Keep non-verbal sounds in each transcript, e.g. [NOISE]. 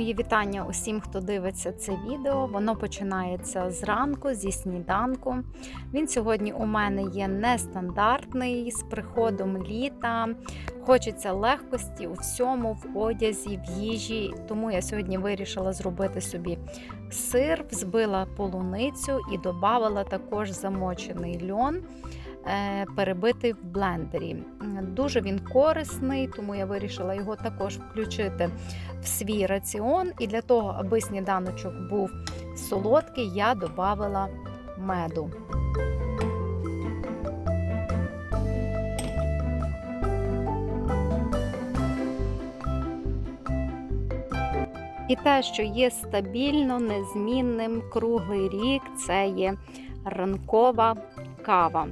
Мої вітання усім, хто дивиться це відео. Воно починається зранку, зі сніданку. Він сьогодні у мене є нестандартний з приходом літа. Хочеться легкості у всьому, в одязі, в їжі. Тому я сьогодні вирішила зробити собі сир, взбила полуницю і додавала також замочений льон. е, Перебитий в блендері. Дуже він корисний, тому я вирішила його також включити в свій раціон. І для того, аби сніданочок був солодкий, я додавала меду. І те, що є стабільно, незмінним круглий рік, це є ранкова кава.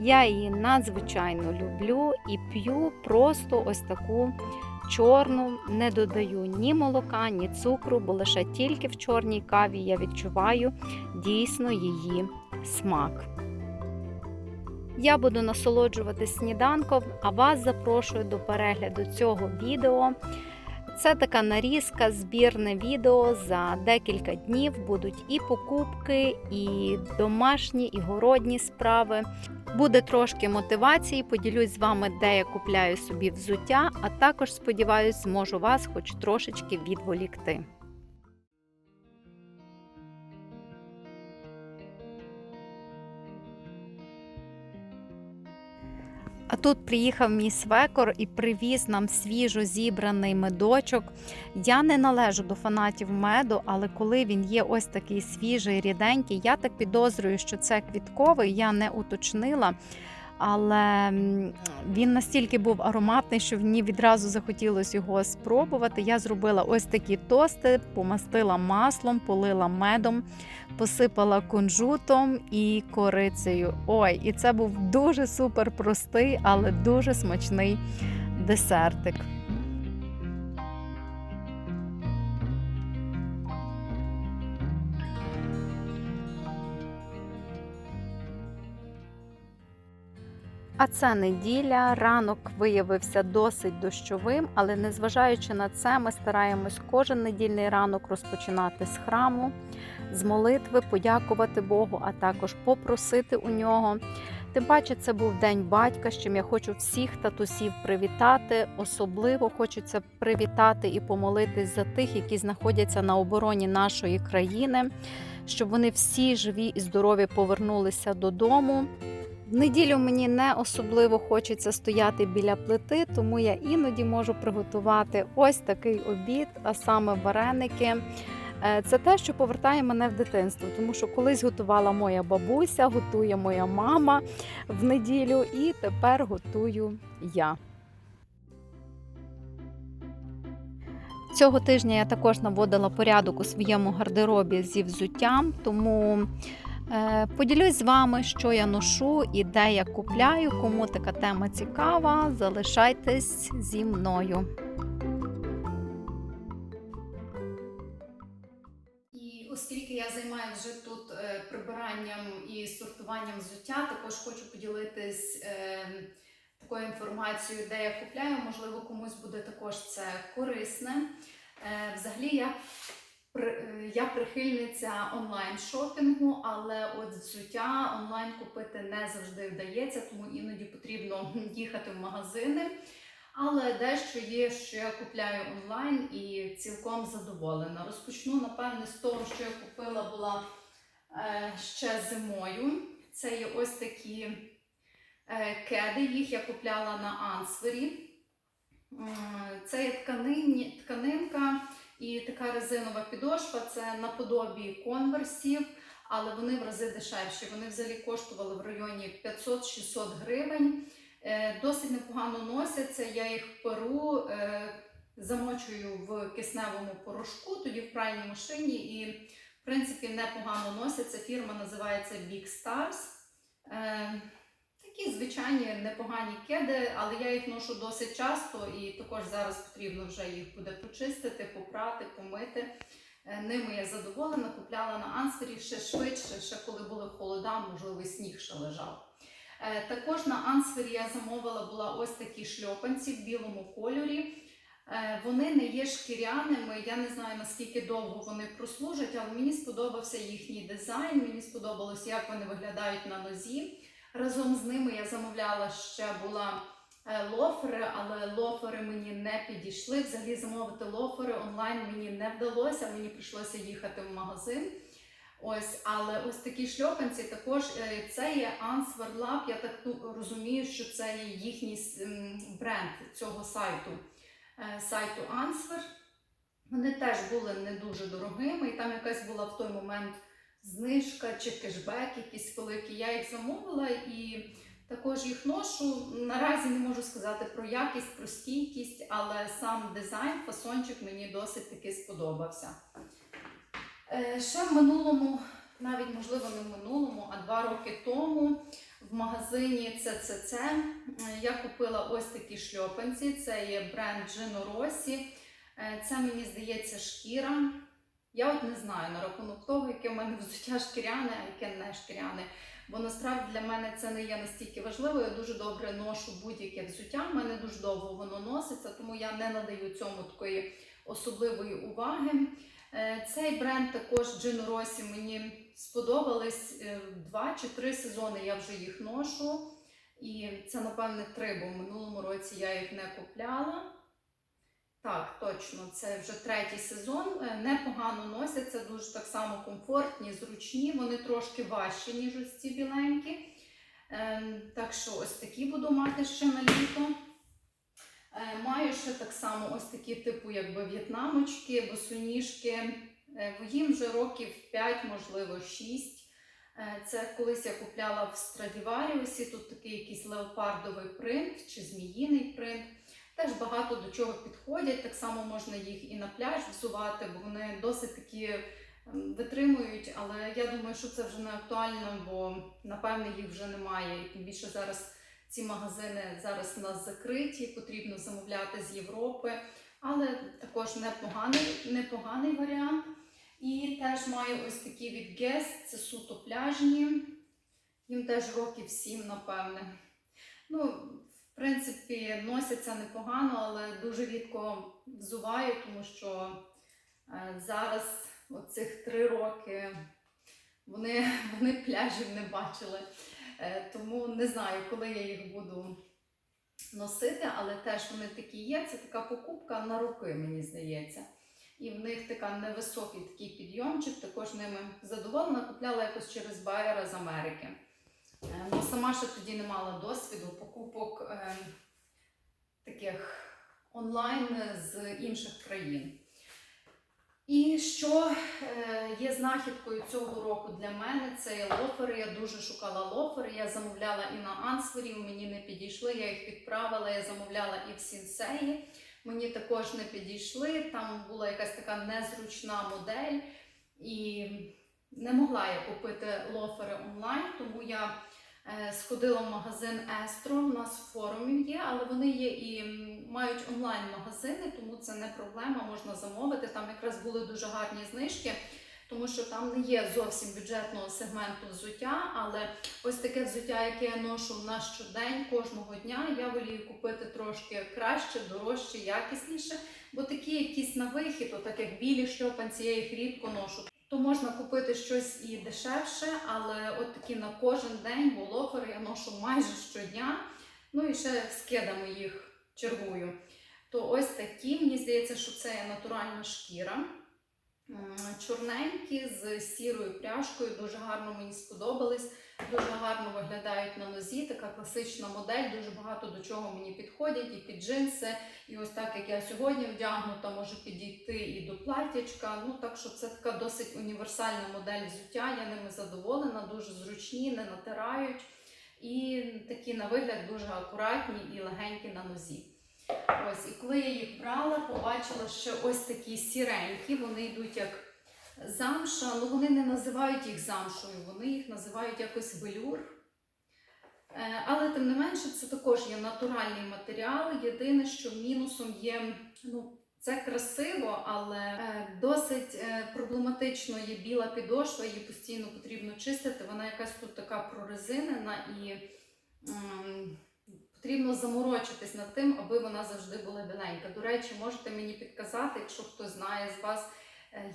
Я її надзвичайно люблю і п'ю просто ось таку чорну, не додаю ні молока, ні цукру, бо лише тільки в чорній каві я відчуваю дійсно її смак. Я буду насолоджуватись сніданком, а вас запрошую до перегляду цього відео. Це така нарізка, збірне відео. За декілька днів будуть і покупки, і домашні, і городні справи. Буде трошки мотивації, поділюсь з вами, де я купляю собі взуття, а також сподіваюсь, зможу вас хоч трошечки відволікти. А тут приїхав мій свекор і привіз нам свіжо зібраний медочок. Я не належу до фанатів меду, але коли він є ось такий свіжий, ріденький, я так підозрюю, що це квітковий, я не уточнила. Але він настільки був ароматний, що мені відразу захотілося його спробувати. Я зробила ось такі тости, помастила маслом, полила медом, посипала кунжутом і корицею. Ой, і це був дуже супер простий, але дуже смачний десертик. А це неділя. Ранок виявився досить дощовим, але незважаючи на це, ми стараємось кожен недільний ранок розпочинати з храму, з молитви, подякувати Богу, а також попросити у нього. Тим паче, це був день батька, з чим я хочу всіх татусів привітати. Особливо хочеться привітати і помолитись за тих, які знаходяться на обороні нашої країни, щоб вони всі живі і здорові повернулися додому. В неділю мені не особливо хочеться стояти біля плити, тому я іноді можу приготувати ось такий обід, а саме вареники. Е, Це те, що повертає мене в дитинство, тому що колись готувала моя бабуся, готує моя мама в неділю, і тепер готую я. Цього тижня я також наводила порядок у своєму гардеробі зі взуттям, тому Поділюсь з вами, що я ношу і де я купляю. Кому така тема цікава, залишайтесь зі мною. І оскільки я займаюся вже тут е, прибиранням і сортуванням взуття, також хочу поділитись е, такою інформацією, де я купляю. Можливо, комусь буде також це корисне. Е, Взагалі я Я прихильниця онлайн шопінгу, але от взуття онлайн купити не завжди вдається, тому іноді потрібно їхати в магазини. Але дещо є, що я купляю онлайн і цілком задоволена. Розпочну, напевне, з того, що я купила була е, ще зимою. Це є ось такі е, кеди. Їх я купляла на Ансвері. Це є тканинка. І така резинова підошва це наподобі конверсів, але вони в рази дешевші. Вони взагалі коштували в районі 500-600 гривень. Е, Досить непогано носяться. Я їх перу, е, замочую в кисневому порошку, тоді в пральній машині, і в принципі непогано носяться. Фірма називається Big Stars. Такі звичайні непогані кеди, але я їх ношу досить часто і також зараз потрібно вже їх буде почистити, попрати, помити. Е, Ними я задоволена, купляла на Ансфері ще швидше, ще коли були холода, можливо, сніг ще лежав. Е, Також на Ансфері я замовила була ось такі шльопанці в білому кольорі. Е, Вони не є шкіряними. Я не знаю наскільки довго вони прослужать, але мені сподобався їхній дизайн. Мені сподобалось, як вони виглядають на нозі. Разом з ними я замовляла ще була е, лофери, але лофери мені не підійшли. Взагалі замовити лофери онлайн мені не вдалося. Мені прийшлося їхати в магазин. Ось, але ось такі шльопанці також е, це є Answer Lab. Я так ну, розумію, що це є їхній бренд цього сайту, е, сайту Answer. Вони теж були не дуже дорогими, і там якась була в той момент знижка чи кешбек якийсь великий. Я їх замовила і також їх ношу. Наразі не можу сказати про якість, про стійкість, але сам дизайн, фасончик мені досить таки сподобався. Е, Ще в минулому, навіть можливо не в минулому, а два роки тому в магазині CCC е, я купила ось такі шльопанці. Це є бренд Rossi. Е, Це мені здається шкіра. Я от не знаю на рахунок того, яке в мене [LAUGHS] взуття шкіряне, а яке не шкіряне. Бо насправді для мене це не є настільки важливо. Я дуже добре ношу будь-яке взуття. В мене дуже довго воно носиться, тому я не надаю цьому такої особливої уваги. Е, Цей бренд також Gino Rossi мені сподобались е, два чи три сезони. Я вже їх ношу. І це, напевне, три, бо в минулому році я їх не купляла. Так, точно, це вже третій сезон. Е, Непогано носяться, дуже так само комфортні, зручні. Вони трошки важчі, ніж ось ці біленькі. Ем, Так що ось такі буду мати ще на літо. Е, Маю ще так само ось такі, типу, якби в'єтнамочки, босоніжки. Е, Їм вже років 5, можливо, 6. Е, Це колись я купляла в Страдіваріусі. Тут такий якийсь леопардовий принт чи зміїний принт. Теж багато до чого підходять. Так само можна їх і на пляж взувати, бо вони досить такі ем, витримують. Але я думаю, що це вже не актуально, бо напевне їх вже немає. І тим більше зараз ці магазини зараз у нас закриті, потрібно замовляти з Європи. Але також непоганий, непоганий варіант. І теж маю ось такі від Guess, це суто пляжні. Їм теж років 7, напевне. Ну, в принципі, носяться непогано, але дуже рідко взуваю, тому що е, зараз, оцих три роки, вони, вони пляжів не бачили. Е, тому не знаю, коли я їх буду носити, але теж вони такі є. Це така покупка на роки, мені здається. І в них така невисокий такий підйомчик, також ними задоволена. Купляла якось через байера з Америки. Е, Ну, сама ще тоді не мала досвіду покупок е, таких онлайн з інших країн. І що е, є знахідкою цього року для мене, це лофери. Я дуже шукала лофери. Я замовляла і на Ансфорі, мені не підійшли. Я їх відправила, я замовляла і в Сінсеї. Мені також не підійшли. Там була якась така незручна модель, і не могла я купити лофери онлайн, тому я сходила в магазин Естро. У нас в форумі є, але вони є і мають онлайн-магазини, тому це не проблема, можна замовити. Там якраз були дуже гарні знижки. Тому що там не є зовсім бюджетного сегменту взуття, але ось таке взуття, яке я ношу на щодень кожного дня, я волію купити трошки краще, дорожче, якісніше, бо такі якісь на вихід, отак як білі шльопанці, я їх рідко ношу. То можна купити щось і дешевше, але от такі на кожен день, бо я ношу майже щодня. Ну і ще з кедами їх чергую. То ось такі, мені здається, що це натуральна шкіра. Чорненькі з сірою пряжкою, дуже гарно мені сподобались, дуже гарно виглядають на нозі. Така класична модель, дуже багато до чого мені підходять, і під джинси, і ось так як я сьогодні вдягнута, може підійти і до платтячка. Ну так що це така досить універсальна модель взуття. Я ними задоволена, дуже зручні, не натирають. І такі на вигляд дуже акуратні і легенькі на нозі. Ось, і коли я їх брала, побачила ще ось такі сіренькі, вони йдуть як замша, але вони не називають їх замшою, вони їх називають якось велюр. Е, Але тим не менше, це також є натуральний матеріал. Єдине, що мінусом є, ну, це красиво, але е, досить е, проблематично є біла підошва, її постійно потрібно чистити. Вона якась тут така прорезинена і м, потрібно заморочитись над тим, аби вона завжди була біленька. До речі, можете мені підказати, якщо хтось знає з вас,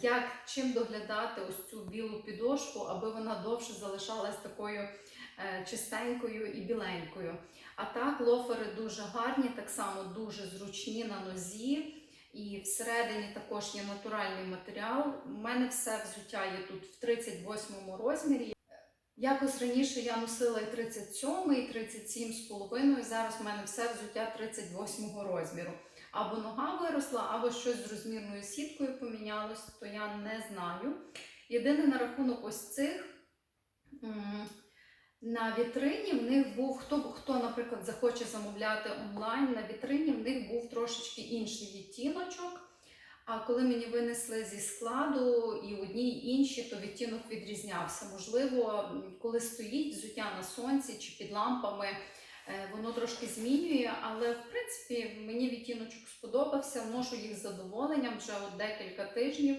як чим доглядати ось цю білу підошву, аби вона довше залишалась такою е, чистенькою і біленькою. А так, лофери дуже гарні, так само дуже зручні на нозі. І всередині також є натуральний матеріал. У мене все взуття є тут в 38 розмірі. Якось раніше я носила і 37, і 37 з половиною. Зараз в мене все взуття 38 розміру. Або нога виросла, або щось з розмірною сіткою помінялось, то я не знаю. Єдине на рахунок ось цих. На вітрині в них був, хто, хто, наприклад, захоче замовляти онлайн, на вітрині в них був трошечки інший відтіночок. А коли мені винесли зі складу і одні, і інші, то відтінок відрізнявся. Можливо, коли стоїть взуття на сонці чи під лампами, воно трошки змінює, але в принципі мені відтіночок сподобався. Ношу їх з задоволенням вже от декілька тижнів.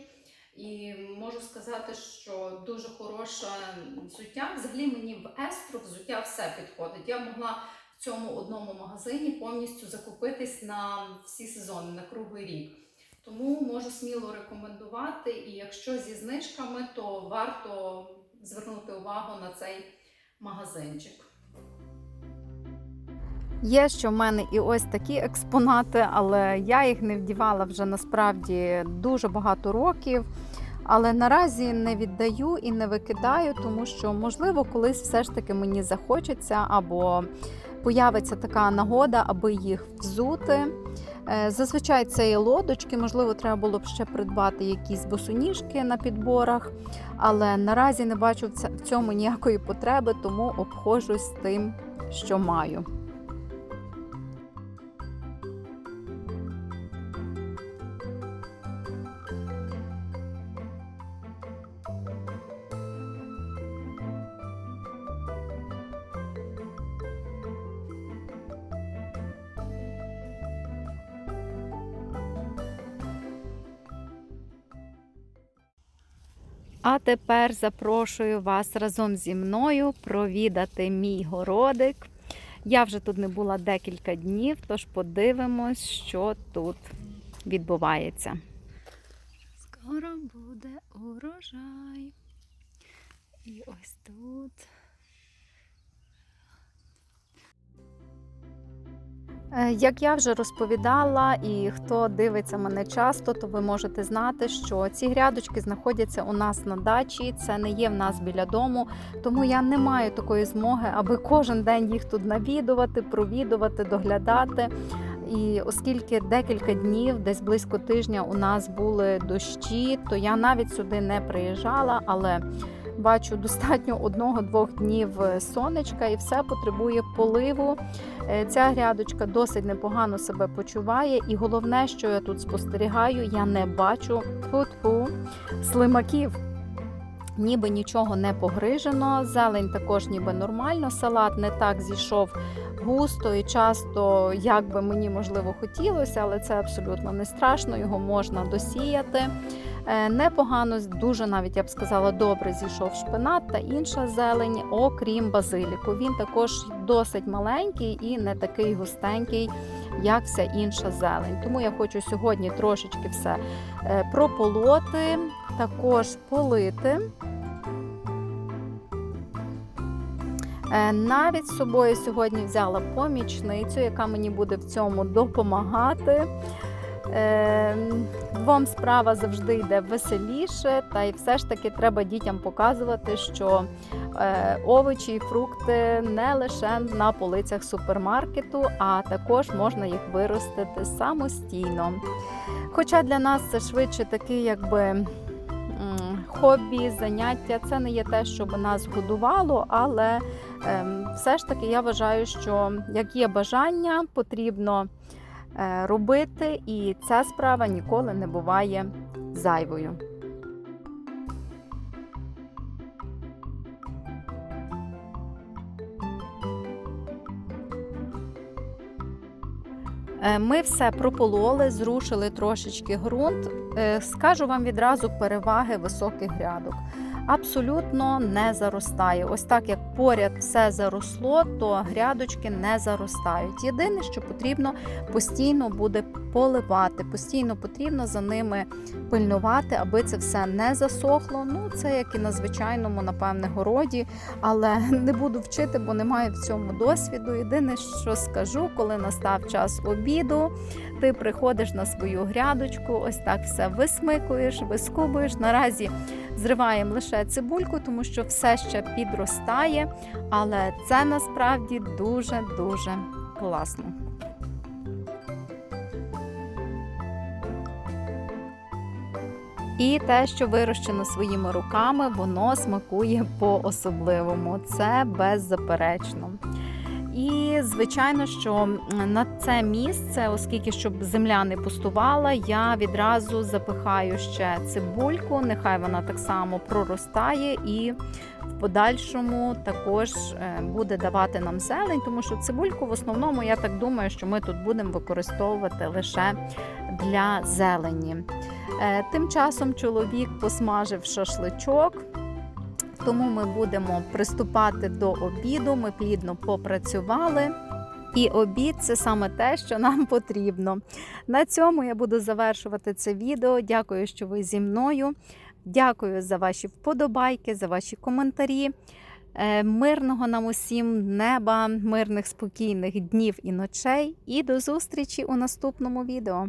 І можу сказати, що дуже хороше взуття. Взагалі мені в Естро взуття все підходить. Я могла в цьому одному магазині повністю закупитись на всі сезони, на круглий рік. Тому можу сміло рекомендувати. І якщо зі знижками, то варто звернути увагу на цей магазинчик. Є ще в мене і ось такі експонати, але я їх не вдівала вже насправді дуже багато років. Але наразі не віддаю і не викидаю, тому що, можливо, колись все ж таки мені захочеться або появиться така нагода, аби їх взути. Е, Зазвичай це є лодочки, можливо, треба було б ще придбати якісь босоніжки на підборах, але наразі не бачу в цьому ніякої потреби, тому обходжусь тим, що маю. Тепер запрошую вас разом зі мною провідати мій городик. Я вже тут не була декілька днів, тож подивимось, що тут відбувається. Скоро буде урожай. І ось тут. Як я вже розповідала, і хто дивиться мене часто, то ви можете знати, що ці грядочки знаходяться у нас на дачі, це не є в нас біля дому, тому я не маю такої змоги, аби кожен день їх тут навідувати, провідувати, доглядати. І оскільки декілька днів, десь близько тижня, у нас були дощі, то я навіть сюди не приїжджала, але бачу достатньо одного-двох днів е, сонечка і все потребує поливу. Е, Ця грядочка досить непогано себе почуває, і головне, що я тут спостерігаю, я не бачу тьфу-тьфу, слимаків. Ніби нічого не погрижено, зелень також ніби нормально, салат не так зійшов густо і часто, як би мені можливо хотілося, але це абсолютно не страшно, його можна досіяти. Е, Непогано, дуже навіть я б сказала, добре зійшов шпинат та інша зелень, окрім базиліку. Він також досить маленький і не такий густенький, як вся інша зелень. Тому я хочу сьогодні трошечки все е, прополоти, також полити. Е, Навіть з собою сьогодні взяла помічницю, яка мені буде в цьому допомагати. Е, Двом справа завжди йде веселіше, та й все ж таки треба дітям показувати, що е, овочі і фрукти не лише на полицях супермаркету, а також можна їх виростити самостійно. Хоча для нас це швидше такий, якби хобі, заняття, це не є те, що нас годувало, але ем, все ж таки я вважаю, що як є бажання, потрібно робити, і ця справа ніколи не буває зайвою. Е, Ми все пропололи, зрушили трошечки ґрунт. Е, Скажу вам відразу переваги високих грядок. Абсолютно не заростає. Ось так як поряд все заросло, то грядочки не заростають. Єдине, що потрібно постійно буде поливати, постійно потрібно за ними пильнувати, аби це все не засохло. Ну, це як і на звичайному, напевне, городі, але [LAUGHS] не буду вчити, бо не маю в цьому досвіду. Єдине, що скажу, коли настав час обіду, ти приходиш на свою грядочку, ось так все висмикуєш, вискубуєш. Наразі зриваємо лише цибульку, тому що все ще підростає, але це насправді дуже дуже класно. І те, що вирощено своїми руками, воно смакує по-особливому. Це беззаперечно. І звичайно, що на це місце, оскільки щоб земля не пустувала, я відразу запихаю ще цибульку. Нехай вона так само проростає і в подальшому також е, буде давати нам зелень, тому що цибульку в основному я так думаю, що ми тут будемо використовувати лише для зелені. Е, Тим часом чоловік посмажив шашличок. Тому ми будемо приступати до обіду. Ми плідно попрацювали. І обід це саме те, що нам потрібно. На цьому я буду завершувати це відео. Дякую, що ви зі мною. Дякую за ваші вподобайки, за ваші коментарі. Е, Мирного нам усім неба, мирних спокійних днів і ночей. І до зустрічі у наступному відео.